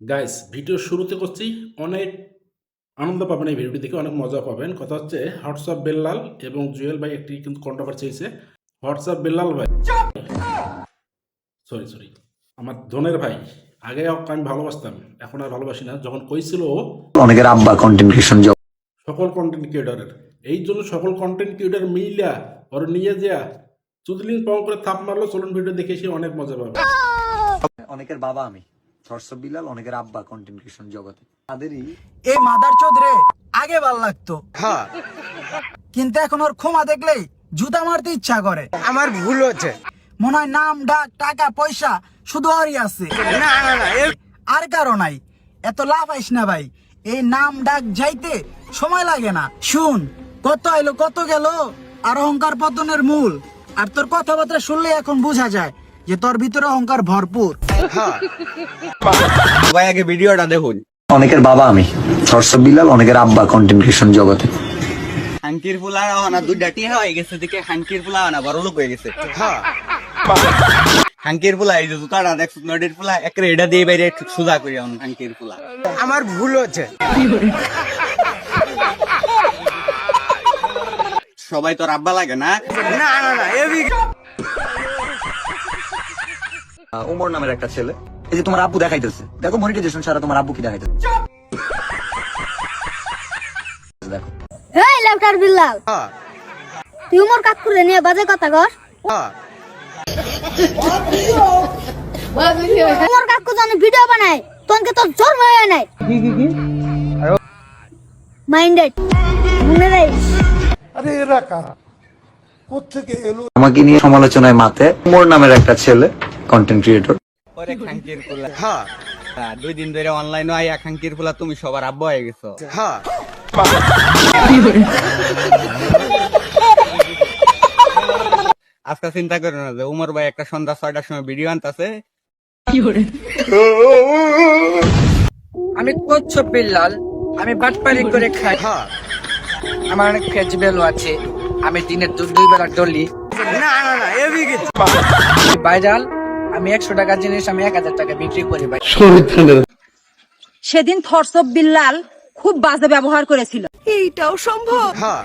Guys video শুরুতে করছি। অনেক আনন্দ পাবেন এই ভিডিওটি দেখে অনেক মজা পাবেন। কথা হচ্ছে হোয়াটসঅ্যাপ বেল্লাল এবং জুয়েল ভাই একটি কিন্তু কন্ট্রোভার্সি হয়েছে। হোয়াটসঅ্যাপ বেল্লাল ভাই সরি সরি আমার ধনের ভাই আগে আমি ভালোবাসতাম এখন আর ভালোবাসি না। যখন কইছিল অনেকের আব্বা কন্টেন্ট ক্রিয়েশন সকল কন্টেন্ট ক্রিয়েটারের এই জন্য সকল কন্টেন্ট ক্রিয়েটার মিলিয়া ওর নিয়ে যা চুদলিং পং করে থাপ মারলো। চলুন ভিডিও দেখে সে অনেক মজা পাবে। অনেকের বাবা আমি। সরসব বিলাল অনেকের আব্বা কন্টেন্ট ক্রিয়েশন জগতে। তাদেরই এই মাদার চোদরে আগে ভালো লাগতো। কিন্তু এখন ওর ক্ষমা দেখলেই জুতা মারতে ইচ্ছা করে। আমার ভুল হচ্ছে। মনে হয় নাম ডাক টাকা পয়সা শুধু ওরই আছে। আর কারও নাই। এত লাভ আইস না ভাই। এই নাম ডাক যাইতে সময় লাগে না। শুন কত আইলো কত গেল আর অহংকার পতনের মূল। আর তোর কথাবার্তা শুনলে এখন বোঝা যায়। যে তোর ভিতরে অহংকার ভরপুর। ভাই আগে ভিডিওটা দেখুন। অনেকের বাবা আমি সরসব বিলাল অনেকের আব্বা কন্টেন্ট ক্রিয়েশন জগতে। হাঙ্কির ফুলা না দুইটা টিহা হয়ে গেছে দিকে হাঙ্কির ফুলা না বড় লোক হয়ে গেছে। হাঙ্কির ফুলা এই যে জুতাটা দেখছ নদীর ফুলা একরে এটা দিয়ে বাইরে একটু সোজা করি হাঙ্কির ফুলা। আমার ভুল হচ্ছে। সবাই তোর আব্বা লাগে না? না না না ওমর নামের একটা ছেলে। এই যে তোমার আব্বু দেখাইতেছে। দেখো মনিটাইজেশন ছাড়া তোমার আব্বু কি দেখাইতেছে? দেখো। এই লেফটার বিল্লাল। তুই কাকুরে নিয়ে বাজে কথা কর উমর কাকু জানি ভিডিও বানায় তোনকে তোর জন্ম হয়ে নাই। মাইন্ডেড মনে রাখিস? আমাকে নিয়ে সমালোচনায় মাতে। ওমর নামের একটা ছেলে। কন্টেন্ট ক্রিয়েটর হ্যাঁ। দুই দিন ধরে অনলাইনে আইয়া খাঙ্কির ফুলা তুমি সবার আব্বা হয়ে গেছো। হ্যাঁ আজকে চিন্তা করো না যে উমর ভাই একটা সন্ধ্যা ছয়টার সময় ভিডিও আনতেছে। আমি কচ্ছপ বিল্লাল আমি বাটপারি করে খাই। আমার অনেক ফেজ বেলু আছে। আমি দিনের দু- দুই বেলা ডলি। না না না আমি একশো টাকার জিনিস আমি এক হাজার টাকা বিক্রি করি ভাই। সেদিন থরসব বিল্লাল খুব বাজে ব্যবহার করেছিল। হ্যাঁ।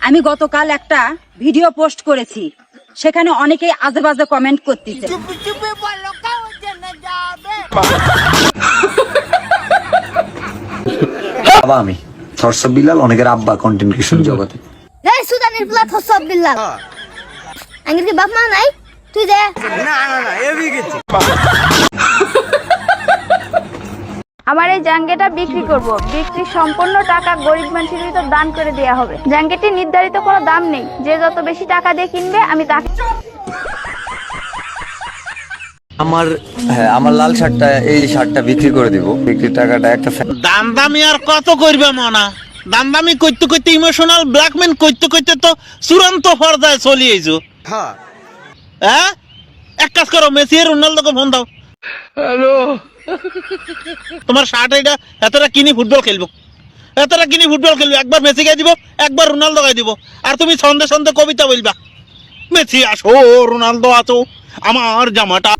আমি গতকাল একটা ভিডিও পোস্ট করেছি সেখানে অনেকেই আজে বাজে কমেন্ট করতেছে বাবা আমি সরসব বিলাল অনেকের আব্বা কন্টেন্ট ক্রিয়েশন জগতে। এই সুদানির থসব বিল্লাল আঙ্গির কি বাপ মা নাই? তুই দে। না না না এবি গেছে আমার এই জাঙ্গেটা বিক্রি করব। বিক্রি সম্পূর্ণ টাকা গরিব মানুষের ভিতর দান করে দেওয়া হবে। জাঙ্গেটি নির্ধারিত কোনো দাম নেই। যে যত বেশি টাকা দিয়ে কিনবে আমি তাকে আমার হ্যাঁ আমার লাল শার্টটা এই শার্টটা বিক্রি করে দিব। বিক্রির টাকাটা একটা দাম দামি আর কত করবে মনা? দাম দামি করতে করতে ইমোশনাল ব্ল্যাকমেন করতে করতে তো চূড়ান্ত পর্যায়ে চলে আইছো হ্যাঁ হ্যাঁ? এক কাজ করো মেসি রোনালদোকে ফোন দাও। হ্যালো তোমার শার্ট এটা এতটা কিনি ফুটবল খেলব। এতটা কিনি ফুটবল খেলব একবার মেসি গাই দিব একবার রোনালদো গাই দিব। আর তুমি সন্ধে সন্ধে কবিতা বলবা মেসি আসো রোনালদো আছো আমার জামাটা